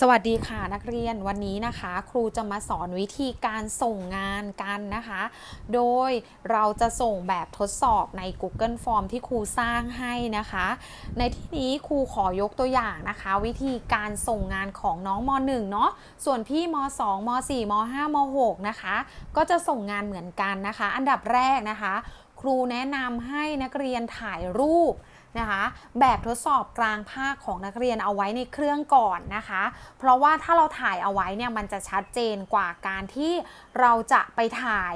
สวัสดีค่ะนักเรียนวันนี้นะคะ ครูจะมาสอนวิธีการส่งงานกันนะคะ โดยเราจะส่งแบบทดสอบใน Google Form ที่ครูสร้างให้นะคะ ในที่นี้ครูขอยกตัวอย่างนะคะ วิธีการส่งงานของน้องม .1 เนาะส่วนพี่ม 2 ม 4 ม 5 ม 6 นะคะ ก็จะส่งงานเหมือนกันนะคะ อันดับแรกนะคะ ครูแนะนำให้นักเรียนถ่ายรูป นะคะแบบทดสอบกลางภาคของนักเรียนเอาไว้ในเครื่องก่อนนะคะ เพราะว่าถ้าเราถ่ายเอาไว้เนี่ยมันจะชัดเจนกว่าการที่เราจะไปถ่าย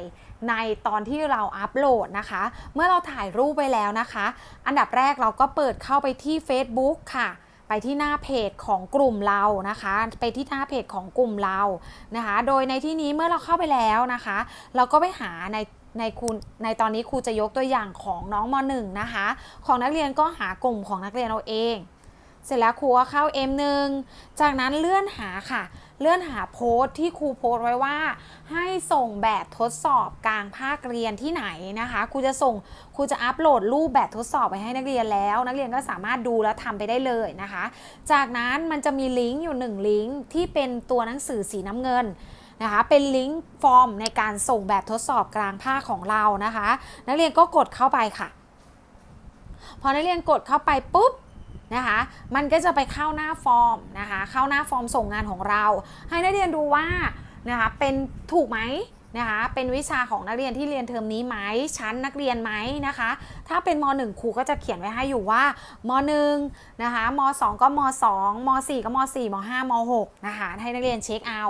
ในตอนที่เราอัปโหลดนะคะ เมื่อเราถ่ายรูปไปแล้วนะคะ อันดับแรกเราก็เปิดเข้าไปที่ Facebook ค่ะไปที่หน้าเพจของกลุ่มเรานะคะ ไปที่หน้าเพจของกลุ่มเรานะคะ โดยในที่นี้เมื่อเราเข้าไปแล้วนะคะ เราก็ไปหาใน ในครูในตอนนี้ครูจะยกตัวอย่างของน้องม .1 นะคะ ของนักเรียนก็หากลุ่มของนักเรียนเอาเอง เสร็จแล้วครูก็เข้า M1 จากนั้นเลื่อนหาค่ะ เลื่อนหาโพสต์ที่ครูโพสต์ไว้ว่า ให้ส่งแบบทดสอบกลางภาคเรียนที่ไหนนะคะครูจะส่งครูจะอัปโหลดรูปแบบทดสอบไปให้นักเรียนแล้ว นักเรียนก็สามารถดูแล้วทำไปได้เลยนะคะ จากนั้นมันจะมีลิงก์อยู่หนึ่งลิงก์ที่เป็นตัวหนังสือสีน้ำเงิน นะคะเป็นลิงก์ฟอร์มในการส่งแบบทดสอบกลางภาคของเรานะคะ นักเรียนก็กดเข้าไปค่ะ พอนักเรียนกดเข้าไปปุ๊บนะคะ มันก็จะไปเข้าหน้าฟอร์มนะคะ เข้าหน้าฟอร์มส่งงานของเรา ให้นักเรียนดูว่านะคะเป็นถูกไหม นะคะเป็นวิชาของนักเรียนที่เรียนเทอมนี้ไหมชั้นนักเรียนไหมนะคะ ถ้าเป็นม .1 ครูก็จะเขียนไว้ให้อยู่ว่าม 1 นะคะม 2 ก็ม 2 ม 4 ก็ม 4 ม 5 ม 6 นะคะให้นักเรียนเช็คเอา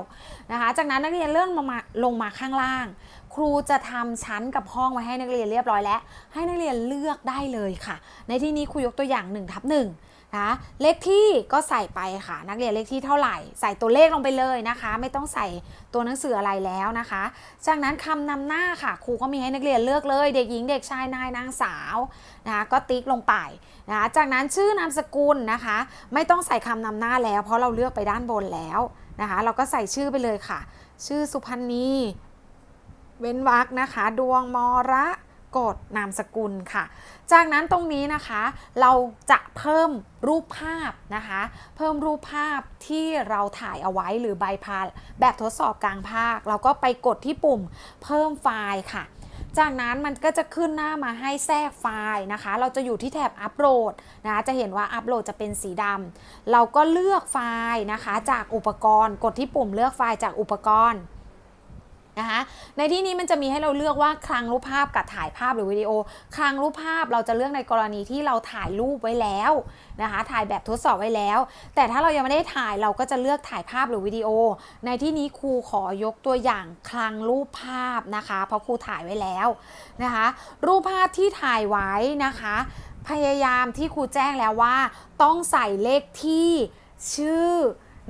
นะคะจากนั้นนักเรียนเลื่อนลงมาลงมาข้างล่าง ครูจะทำชั้นกับห้องไว้ให้นักเรียนเรียบร้อยแล้ว ให้นักเรียนเลือกได้เลยค่ะ ในที่นี้ครูยกตัวอย่าง1ทับ1 นะเลขที่ก็ใส่ไปค่ะ นักเรียนเลขที่เท่าไหร่ ใส่ตัวเลขลงไปเลยนะคะ ไม่ต้องใส่ตัวหนังสืออะไรแล้วนะคะ จากนั้นคำนำหน้าค่ะ ครูก็มีให้นักเรียนเลือกเลย เด็กหญิงเด็กชายนายนางสาวนะคะก็ติ๊กลงไปนะคะจากนั้นชื่อนามสกุลนะคะ ไม่ต้องใส่คำนำหน้าแล้ว เพราะเราเลือกไปด้านบนแล้วนะคะ เราก็ใส่ชื่อไปเลยค่ะ ชื่อสุพันธ์นีเว้นวรรคนะคะ ดวงมระ กดนามสกุลค่ะ จากนั้นตรงนี้นะคะเราจะเพิ่มรูปภาพนะคะ เพิ่มรูปภาพที่เราถ่ายเอาไว้หรือใบพาแบบทดสอบกลางภาค เราก็ไปกดที่ปุ่มเพิ่มไฟล์ค่ะ จากนั้นมันก็จะขึ้นหน้ามาให้แทรกไฟล์นะคะ เราจะอยู่ที่แถบอัปโหลดนะคะจะเห็นว่าอัปโหลดจะเป็นสีดำเราก็เลือกไฟล์นะคะ จากอุปกรณ์ กดที่ปุ่มเลือกไฟล์จากอุปกรณ์ นะคะในที่นี้มันจะมีให้เราเลือกว่าคลังรูปภาพกับถ่ายภาพหรือวิดีโอ คลังรูปภาพเราจะเลือกในกรณีที่เราถ่ายรูปไว้แล้วนะคะถ่ายแบบทดสอบไว้แล้ว แต่ถ้าเรายังไม่ได้ถ่ายเราก็จะเลือกถ่ายภาพหรือวิดีโอ ในที่นี้ครูขอยกตัวอย่างคลังรูปภาพนะคะ เพราะครูถ่ายไว้แล้วนะคะ รูปภาพที่ถ่ายไว้นะคะ พยายามที่ครูแจ้งแล้วว่า ต้องใส่เลขที่ชื่อ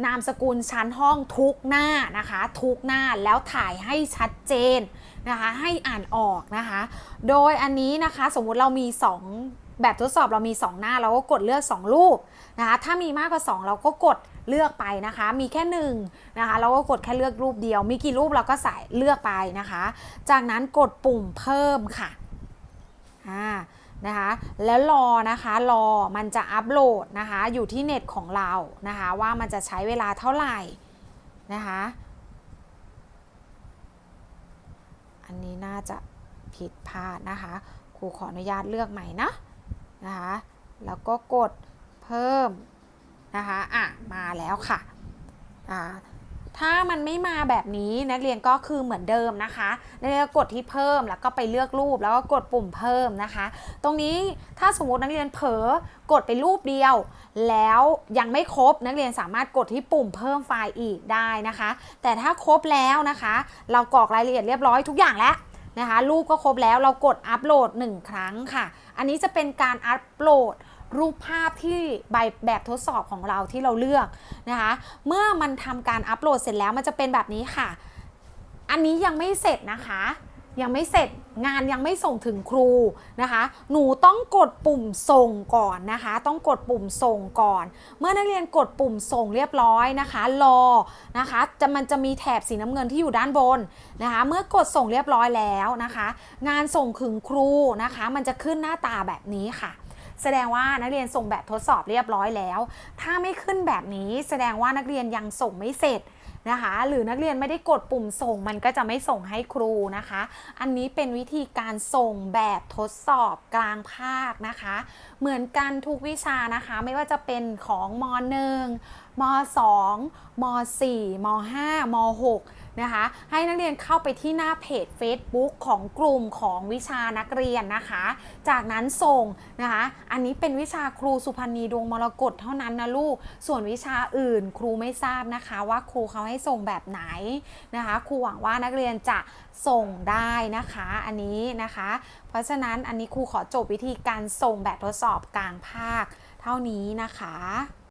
นามสกุลชั้นห้องทุกหน้านะคะ ทุกหน้าแล้วถ่ายให้ชัดเจนนะคะให้อ่านออกนะคะ โดยอันนี้นะคะสมมุติเรามี 2 แบบทดสอบเรามี 2 หน้าเราก็กดเลือก 2 รูปนะคะถ้ามีมากกว่า 2 เราก็กดเลือกไปนะคะ มีแค่1นงนะคะ เราก็กดแค่เลือกรูปเดียว มีกี่รูปเราก็ใส่เลือกไปนะคะ จากนั้นกดปุ่มเพิ่มค่ะ อ่า นะคะแล้วรอนะคะรอมันจะอัปโหลดนะคะอยู่ที่เน็ตของเรานะคะว่ามันจะใช้เวลาเท่าไหร่นะคะอันนี้น่าจะผิดพลาดนะคะครูขออนุญาตเลือกใหม่นะนะคะแล้วก็กดเพิ่มนะคะอะมาแล้วค่ะอ่า ถ้ามันไม่มาแบบนี้นักเรียนก็คือเหมือนเดิมนะคะนักเรียนกกดที่เพิ่มแล้วก็ไปเลือกรูปแล้วก็กดปุ่มเพิ่มนะคะ ตรงนี้ถ้าสมมตินักเรียนเผลอกดไปรูปเดียว แล้วยังไม่ครบนักเรียนสามารถกดที่ปุ่มเพิ่มไฟล์อีกได้นะคะ แต่ถ้าครบแล้วนะคะ เรากรอกรายละเอียดเรียบร้อยทุกอย่างแล้วนะคะรูปก็ครบแล้วเรากดอัปโหลด 1 ครั้งค่ะ อันนี้จะเป็นการอัปโหลด รูปภาพที่ใบแบบทดสอบของเราที่เราเลือกนะคะ เมื่อมันทำการอัปโหลดเสร็จแล้วมันจะเป็นแบบนี้ค่ะ อันนี้ยังไม่เสร็จนะคะ ยังไม่เสร็จงานยังไม่ส่งถึงครูนะคะ หนูต้องกดปุ่มส่งก่อนนะคะ ต้องกดปุ่มส่งก่อน เมื่อนักเรียนกดปุ่มส่งเรียบร้อยนะคะ รอนะคะ จะมันจะมีแถบสีน้ำเงินที่อยู่ด้านบนนะคะ เมื่อกดส่งเรียบร้อยแล้วนะคะ งานส่งถึงครูนะคะ มันจะขึ้นหน้าตาแบบนี้ค่ะ แสดงว่านักเรียนส่งแบบทดสอบเรียบร้อยแล้ว ถ้าไม่ขึ้นแบบนี้แสดงว่านักเรียนยังส่งไม่เสร็จนะคะหรือนักเรียนไม่ได้กดปุ่มส่งมันก็จะไม่ส่งให้ครูนะคะ อันนี้เป็นวิธีการส่งแบบทดสอบกลางภาคนะคะ เหมือนกันทุกวิชานะคะ ไม่ว่าจะเป็นของม .1 ม .2 ม .4 ม .5 ม .6 นะคะ ให้นักเรียนเข้าไปที่หน้าเพจ Facebook ของกลุ่มของวิชานักเรียนนะคะ จากนั้นส่งนะคะ อันนี้เป็นวิชาครูสุพรรณีดวงมรกตเท่านั้นนะลูก ส่วนวิชาอื่นครูไม่ทราบนะคะว่าครูเขาให้ส่งแบบไหนนะคะ ครูหวังว่านักเรียนจะส่งได้นะคะ อันนี้นะคะ เพราะฉะนั้นอันนี้ครูขอจบวิธีการส่งแบบทดสอบกลางภาคเท่านี้นะคะ